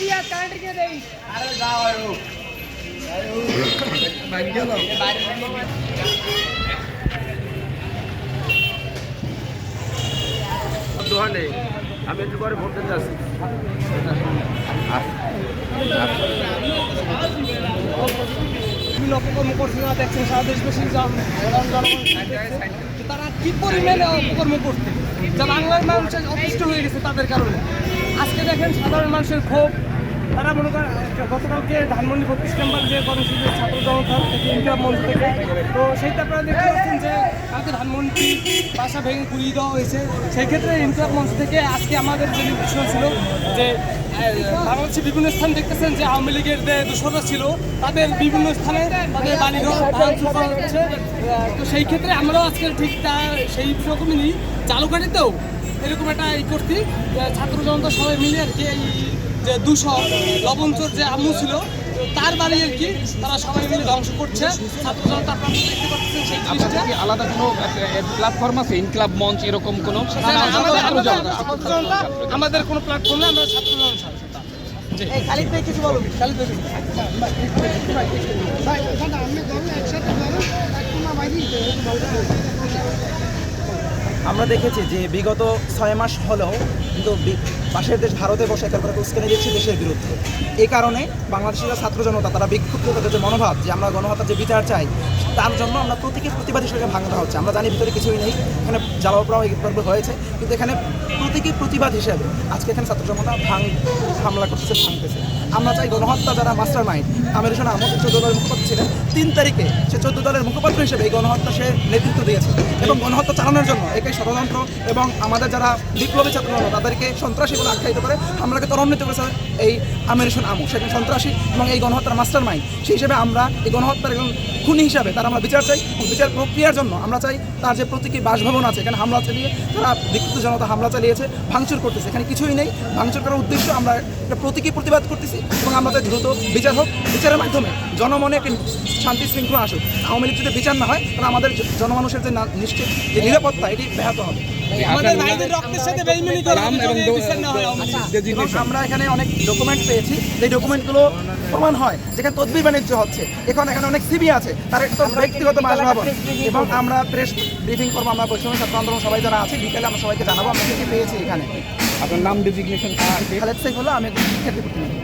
দিয়া কারেন্টকে দেই দোকানে আমি একটু পরে ভোট দিতে আসি অপকর্ম করছে না দেখছেন, সারা দেশবাসী তারা কি পরিমাণে অপকর্ম করতে যা বাংলার মানুষের অতিষ্ঠ হয়ে গেছে তাদের কারণে। আজকে দেখেন সাধারণ মানুষের ক্ষোভ। তারা মনে করেন গতকালকে ধানমন্ডি বত্রিশ নাম্বার যে কর্মসূচি ছাত্র জনতা থেকে ইনকাম মঞ্চ থেকে, তো সেইটা আপনারা দেখতে পাচ্ছেন যে কালকে ধানমন্ডি বাসা ভেঙে ঘুরিয়ে দেওয়া হয়েছে। সেই ক্ষেত্রে ইনকাম মঞ্চ থেকে আজকে আমাদের যে নির্দেশনা ছিল যে বাংলাদেশের বিভিন্ন স্থান দেখতেছেন যে আওয়ামী লীগের যে দোসররা ছিল, তাদের বিভিন্ন স্থানে তাদের বাড়িঘর করা হচ্ছে। তো সেই ক্ষেত্রে আমরাও আজকে ঠিক তা সেই রকমই চালুকাঠিতেও এরকম একটা ই করছি ছাত্র জনতা সবাই মিলে আর কি এই যে দুশো লবণচোর যে আম্মু ছিল তার বাড়ি আর কি তারা সবাই মিলে ধ্বংস করছে। ছাত্র জনতা আপনারা দেখতে পাচ্ছেন সেই জিনিসটা। কি আলাদা কোনো প্ল্যাটফর্ম আছে ইনক্লাব মঞ্চ এরকম কোনো? আমাদের- কোনো প্ল্যাটফর্মে আমরা ছাত্র জনতা খালিদ ভাই কিছু বলুন। খালিদ ভাই কিছু। আমরা দেখেছি যে বিগত ছয় মাস হলেও কিন্তু পাশের দেশ ভারতে বসে একের পর উস্কানি দিচ্ছে দেশের বিরুদ্ধে। এই কারণে বাংলাদেশের ছাত্র জনতা, তারা বিক্ষুব্ধ তাদের যে মনোভাব যে আমরা গণহত্যার যে বিচার চাই, তার জন্য আমরা প্রতীকী প্রতিবাদ হিসেবে ভাঙা হচ্ছে। আমরা জানি ভিতরে কিছুই নেই, এখানে জ্বালাও পড়াও হয়েছে, কিন্তু এখানে প্রতীকী প্রতিবাদ হিসেবে আজকে এখানে ছাত্র জনতা ভাঙ হামলা করতেছে, ভাঙতেছে। আমরা চাই গণহত্যা যারা মাস্টার মাইন্ড আমির হোসেন আহমদ চোদ্দ দলের মুখপাত্র ছিলেন, তিন তারিখে সে চোদ্দ দলের মুখপাত্র হিসেবে এই গণহত্যা সে নেতৃত্ব দিয়েছে। এবং গণহত্যা চালানোর জন্য একে ষড়যন্ত্র এবং আমাদের যারা বিপ্লবী ছাত্র তাদেরকে সন্ত্রাসী বলে আখ্যায়িত করে ত্বরান্বিত করেছে এই আমেরিশন আমু। সেখানে সন্ত্রাসী এবং এই গণহত্যার মাস্টার মাইন্ড সেই হিসেবে আমরা এই গণহত্যার একজন খুনি হিসাবে তার আমরা বিচার চাই বিচার প্রক্রিয়ার জন্য আমরা চাই তার যে প্রতীকী বাসভবন আছে, এখানে হামলা চালিয়ে তারা বিক্ষুব্ধ জনতা হামলা চালিয়েছে, ভাঙচুর করতেছে। এখানে কিছুই নেই। ভাঙচুর করার উদ্দেশ্য আমরা একটা প্রতীকী প্রতিবাদ করতেছি এবং আমরা চাই দ্রুত বিচার হোক। বিচারের মাধ্যমে জনমনে একটি শান্তি শৃঙ্খলা আসুক। আওয়ামী লীগ যদি বিচার না হয়, তাহলে আমাদের জনমানুষের যে নিশ্চিত যে নিরাপত্তা, এটি ব্যাহত হবে। আমাদের ভাইদের রক্তের সাথে বেইমানি করা হয় আমরা এখানে অনেক ডকুমেন্ট পেয়েছি যে ডকুমেন্টগুলো প্রমাণ হয় যেখানে তদবির বাণিজ্য হচ্ছে। এখন এখানে অনেক সিবি আছে তার একটু ব্যক্তিগত বাসভবন এবং আমরা প্রেস ব্রিফিং করব আমরা বৈষম্য ছাত্র আন্দোলন সবাই যারা আছে বিকেলে আমরা সবাইকে জানাব আমরা কি পেয়েছি এখানে। আপনার নাম ডেজিগনেশন খালেদ হলো আমি শিক্ষার্থী প্রতিনিধি।